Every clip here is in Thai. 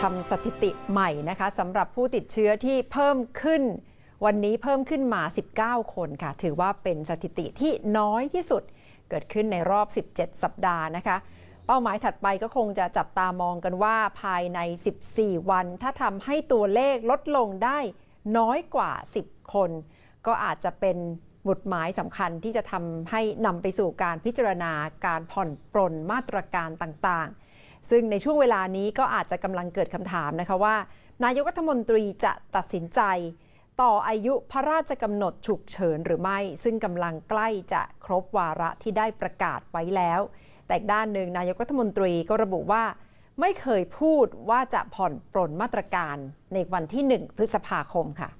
ทำสถิติใหม่นะคะสำหรับผู้ติดเชื้อที่เพิ่มขึ้น วันนี้เพิ่มขึ้นมา 19 คนค่ะ ถือว่าเป็นสถิติที่น้อยที่สุดเกิดขึ้นในรอบ 17 สัปดาห์นะคะ เป้าหมายถัดไปก็คงจะจับตามองกันว่าภายใน 14 วัน ถ้าทำให้ตัวเลขลดลงได้น้อยกว่า 10 คน ก็อาจจะเป็นหมุดหมายสำคัญที่จะทำให้นำไปสู่การพิจารณาการผ่อนปรนมาตรการต่างๆ ซึ่งในช่วงเวลานี้ก็อาจจะกำลังเกิดคำถามนะคะว่า นายกรัฐมนตรีจะตัดสินใจ ต่ออายุพระราชกำหนดฉุกเฉินหรือไม่ ซึ่งกำลังใกล้จะครบวาระที่ได้ประกาศไว้แล้ว แต่ด้านหนึ่งนายกรัฐมนตรีก็ระบุว่า ไม่เคยพูดว่าจะผ่อนปรนมาตรการในวันที่ 1 พฤษภาคมค่ะ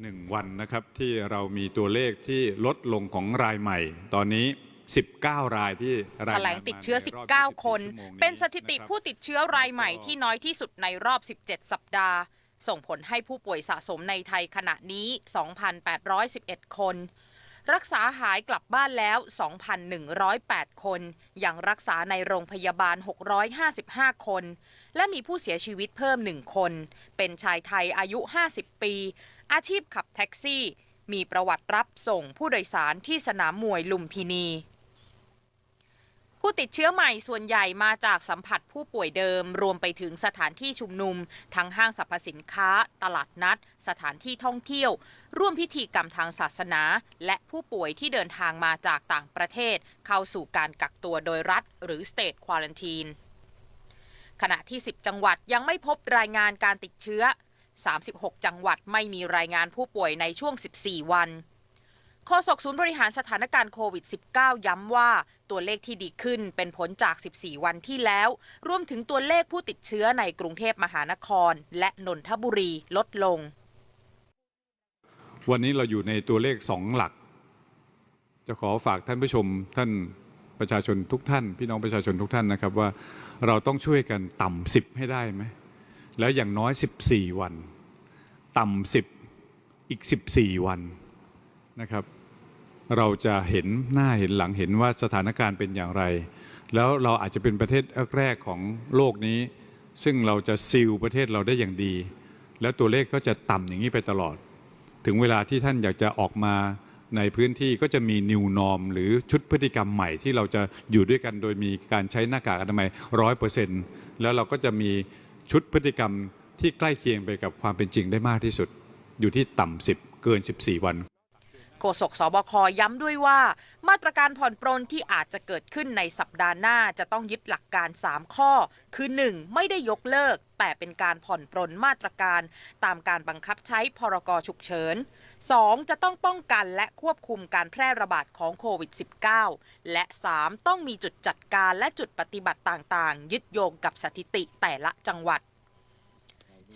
หนึ่งวันนะครับที่เรามีตัวเลขที่ลดลงของรายใหม่ ตอนนี้ 19 รายที่รายแถงานลมางติดเชื้อในรบ19 คน24ชั่วโมงเป็นสถิตินะครับผู้ติดเชื้อรายใหม่ที่น้อยที่สุดในรอบ 17 สัปดาห์ ส่งผลให้ผู้ป่วยสะสมในไทยขณะนี้ 2,811 คน รักษาหายกลับบ้านแล้ว 2,108 คน ยังรักษาในโรงพยาบาล 655 คน และมีผู้เสียชีวิตเพิ่ม 1 คน เป็นชายไทยอายุ 50 ปี อาชีพขับแท็กซี่ มีประวัติรับส่งผู้โดยสารที่สนามมวยลุมพินี ผู้ติดเชื้อใหม่ส่วนใหญ่มาจากสัมผัสผู้ป่วยเดิม รวมไปถึงสถานที่ชุมนุม ทั้งห้างสรรพสินค้า ตลาดนัด สถานที่ท่องเที่ยว ร่วมพิธีกรรมทางศาสนา และผู้ป่วยที่เดินทางมาจากต่างประเทศ เข้าสู่การกักตัวโดยรัฐ หรือ State Quarantine ขณะที่ 10 จังหวัดยังไม่พบรายงานการติดเชื้อ 36 จังหวัดไม่มีรายงานผู้ป่วยในช่วง 14 วัน โฆษกศูนย์บริหารสถานการณ์โควิด -19 ย้ำว่าตัวเลขที่ดีขึ้นเป็นผลจาก 14 วันที่แล้ว รวมถึงตัวเลขผู้ติดเชื้อในกรุงเทพมหานคร และนนทบุรีลดลง วันนี้เราอยู่ในตัวเลขสองหลัก จะขอฝากท่านผู้ชม ท่านประชาชนทุกท่าน พี่น้องประชาชนทุกท่านนะครับว่าเราต้องช่วยกันต่ำสิบให้ได้ไหมแล้วอย่างน้อย 14 วัน ต่ำสิบอีก 14 วัน นะครับ เราจะเห็นหน้าเห็นหลังเห็นว่าสถานการณ์เป็นอย่างไร แล้วเราอาจจะเป็นประเทศแรกๆของโลกนี้ ซึ่งเราจะซีลประเทศเราได้อย่างดี แล้วตัวเลขก็จะต่ำอย่างนี้ไปตลอด ถึงเวลาที่ท่านอยากจะออกมาในพื้นที่ก็จะมี new norm หรือชุดพฤติกรรมใหม่ที่เราจะอยู่ด้วยกันโดยมีการใช้หน้ากากอนามัยร้อยเปอร์เซ็นต์แล้วเราก็จะมีชุดพฤติกรรมที่ใกล้เคียงไปกับความเป็นจริงได้มากที่สุด อยู่ที่ต่ำสิบเกิน 14 วัน โฆษกสบคย้ำด้วยว่า มาตรการผ่อนปรนที่อาจจะเกิดขึ้นในสัปดาห์หน้าจะต้องยึดหลักการ 3 ข้อ คือ 1. ไม่ได้ยกเลิก แต่เป็นการผ่อนปรนมาตรการ ตามการบังคับใช้พรกฉุกเฉิน 2. จะต้องป้องกันและควบคุมการแพร่ระบาดของโควิด -19 และ 3. ต้องมีจุดจัดการและจุดปฏิบัติต่างๆ ยึดโยงกับสถิติแต่ละจังหวัด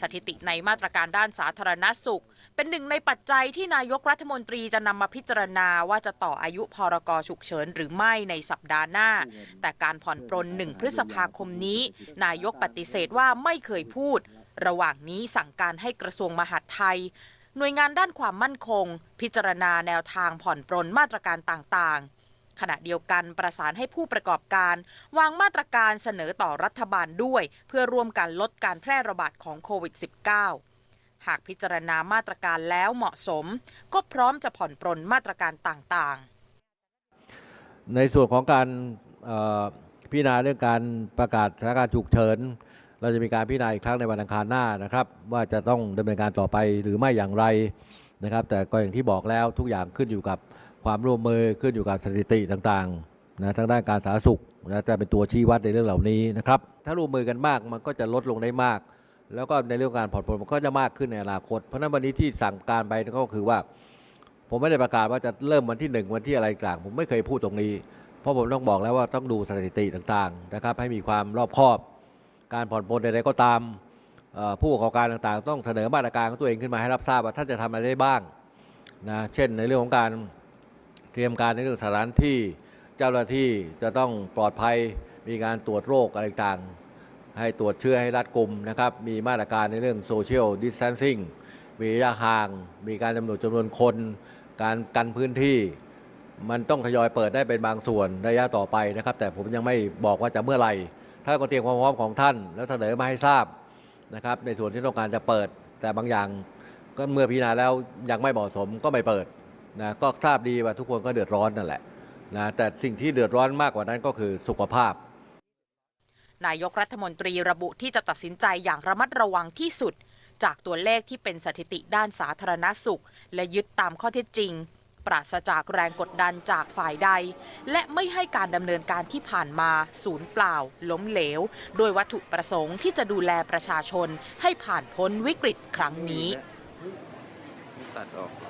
สถิติในมาตรการด้านสาธารณสุข เป็นหนึ่งในปัจจัยที่นายกรัฐมนตรีจะนำมาพิจารณาว่าจะต่ออายุพรกฉุกเฉินหรือไม่ในสัปดาห์หน้า แต่การผ่อนปรนหนึ่งพฤษภาคมนี้ นายกปฏิเสธว่าไม่เคยพูด ระหว่างนี้สั่งการให้กระทรวงมหาดไทย หน่วยงานด้านความมั่นคง พิจารณาแนวทางผ่อนปรนมาตรการต่างๆขณะเดียวกันประสานให้ผู้ประกอบการ วางมาตรการเสนอต่อรัฐบาลด้วย เพื่อร่วมกันลดการแพร่ระบาดของโควิด -19 หากพิจารณามาตรการแล้วเหมาะสม ก็พร้อมจะผ่อนปรนมาตรการต่างๆ ในส่วนของการพิจารณาเรื่องการประกาศสถานการณ์ฉุกเฉินเราจะมีการพิจารณาอีกครั้งในวันอังคารหน้านะครับ ว่าจะต้องดำเนินการต่อไปหรือไม่อย่างไรนะครับ แต่ก็อย่างที่บอกแล้วทุกอย่างขึ้นอยู่กับความร่วมมือขึ้นอยู่กับสถิติต่างๆนะทั้งด้านการสาธารณสุขนะจะเป็นตัวชี้วัดในเรื่องเหล่านี้นะครับ ถ้าร่วมมือกันมากมันก็จะลดลงได้มาก แล้วก็ในเรื่องการผ่อนปลนมันก็จะมากขึ้นในอนาคต เพราะนั้นวันนี้ที่สั่งการไปก็คือว่า ผมไม่ได้ประกาศว่าจะเริ่มวันที่หนึ่งวันที่อะไรต่างผมไม่เคยพูดตรงนี้ เพราะผมต้องบอกแล้วว่าต้องดูสถิติต่างๆนะครับ ให้มีความรอบคอบ การผ่อนปลนใดๆก็ตามผู้ประกอบการต่างๆ ต้องเสนอมาตรการของตัวเองขึ้นมาให้รับทราบว่าท่านจะทำอะไรได้บ้างนะเช่นในเรื่องของการเตรียมการในเรื่องสถานที่เจ้าหน้าที่จะต้องปลอดภัยมีการตรวจโรคอะไรต่าง ให้ตรวจเชื้อให้รัดกลุ่มนะครับ มีมาตรการในเรื่องโซเชียลดิส a ทนซิ่งมีระยะห่าง มีการจำหนวนจำนวนคน การกันพื้นที่ มันต้องทยอยเปิดได้เป็นบางส่วนระยะต่อไปนะครับ แต่ผมยังไม่บอกว่าจะเมื่อไหร่ท่าก็เตรียมความพร้อมของท่าน แล้วเสนอมาให้ทราบนะครับในส่วนที่ต้องการจะเปิด แต่บางอย่างก็เมื่อพิจารณาแล้วยังไม่เหมาะสมก็ไม่เปิดนะก็ทราบดีว่าทุกคนก็เดือดร้อนนั่นแหละนะแต่สิ่งที่เดือดร้อนมากกว่านั้นก็คือสุขภาพ นายกรัฐมนตรีระบุที่จะตัดสินใจอย่างระมัดระวังที่สุด จากตัวเลขที่เป็นสถิติด้านสาธารณสุข และยึดตามข้อเท็จจริง ปราศจากแรงกดดันจากฝ่ายใด และไม่ให้การดำเนินการที่ผ่านมาศูนย์เปล่า ล้มเหลว โดยวัตถุประสงค์ที่จะดูแลประชาชนให้ผ่านพ้นวิกฤตครั้งนี้